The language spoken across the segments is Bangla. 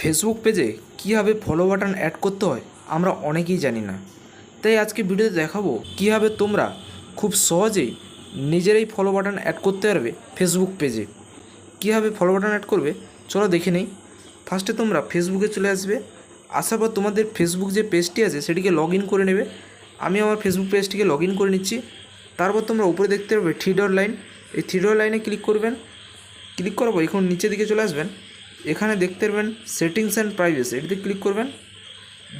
ফেসবুক পেজে কীভাবে ফলো বাটন অ্যাড করতে হয়, আমরা অনেকেই জানি না। তাই আজকে ভিডিওতে দেখাবো কীভাবে তোমরা খুব সহজেই নিজেরাই ফলো বাটন অ্যাড করতে পারবে ফেসবুক পেজে কীভাবে ফলো বাটন অ্যাড করবে, চলো দেখে নেই। ফার্স্টে তোমরা ফেসবুকে চলে আসবে। আসার পর তোমাদের ফেসবুক যে পেজটি আছে, সেটিকে লগ করে নেবে। আমি আমার ফেসবুক পেজটিকে লগ করে নিচ্ছি। তারপর তোমরা উপরে দেখতে পাবে থ্রি ডট লাইন এই থ্রি ডট লাইনে ক্লিক করবেন। ক্লিক করার পর এখন নিচের দিকে চলে আসবেন। এখানে দেখতে পারবেন সেটিংস অ্যান্ড প্রাইভেসি এটিতে ক্লিক করবেন।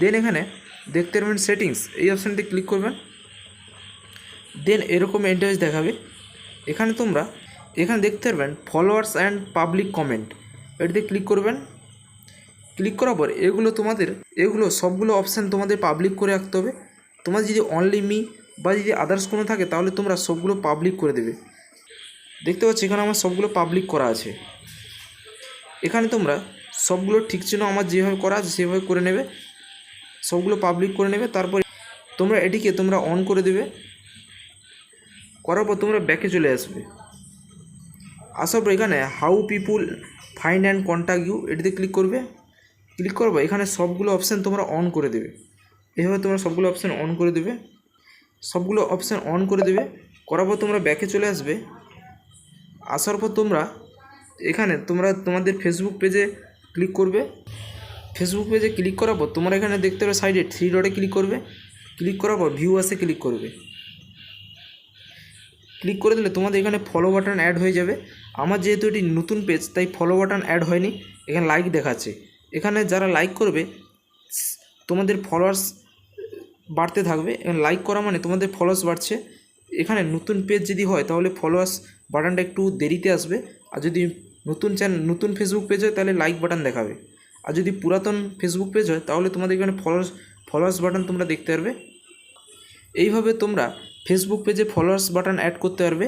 দেন এখানে দেখতে পারবেন সেটিংস এই অপশানটি ক্লিক করবেন। দেন এরকম ইন্টারভিউ দেখাবে। এখানে তোমরা, এখানে দেখতে পারবেন ফলোয়ার্স অ্যান্ড পাবলিক কমেন্ট এটিতে ক্লিক করবেন। ক্লিক করার পর এগুলো তোমাদের, এগুলো সবগুলো অপশান তোমাদের পাবলিক করে রাখতে হবে। তোমার যদি অনলি মি বা যদি আদার্স কোনো থাকে, তাহলে তোমরা সবগুলো পাবলিক করে দেবে। দেখতে পাচ্ছি এখানে আমার সবগুলো পাবলিক করা আছে। এখানে তোমরা সবগুলো ঠিক চিহ্ন আমার যেভাবে করা আছে সেভাবে করে নেবে। সবগুলো পাবলিক করে নেবে, তারপরে তোমরা এটিকে তোমরা অন করে দেবে। করার পর তোমরা ব্যাকে চলে আসবে। আসার পর এখানে how people find and contact you এটিতে ক্লিক করবে। ক্লিক করব এখানে সবগুলো অপশান তোমরা অন করে দেবে। এভাবে তোমরা সবগুলো অপশান অন করে দেবে। সবগুলো অপশান অন করে দেবে। করার পর তোমরা ব্যাকে চলে আসবে। আসার পর তোমরা এখানে তোমরা তোমাদের ফেসবুক পেজে ক্লিক করবে। ফেসবুক পেজে ক্লিক করার পর তোমরা এখানে দেখতে পাবে সাইডে থ্রি ডটে ক্লিক করবে। ক্লিক করার পর ভিউ আসে ক্লিক করবে। ক্লিক করে দিলে তোমাদের এখানে ফলো বাটন অ্যাড হয়ে যাবে। আমার যেহেতু এটি নতুন পেজ তাই ফলো বাটন অ্যাড হয়নি। এখানে লাইক দেখাচ্ছে। এখানে যারা লাইক করবে, তোমাদের ফলোয়ার্স বাড়তে থাকবে। এখানে লাইক করা মানে তোমাদের ফলোয়ার্স বাড়ছে। এখানে নতুন পেজ যদি হয়, তাহলে ফলোয়ার্স বাটনটা একটু দেরিতে আসবে। আর যদি নতুন চ্যানেল নতুন ফেসবুক পেজ হয়, তাহলে লাইক বাটন দেখাবে। আর যদি পুরাতন ফেসবুক পেজ হয়, তাহলে তোমাদের এখানে ফলোয়ার্স ফলোয়ার্স বাটন তোমরা দেখতে পারবে। এইভাবে তোমরা ফেসবুক পেজে ফলোয়ার্স বাটন অ্যাড করতে পারবে।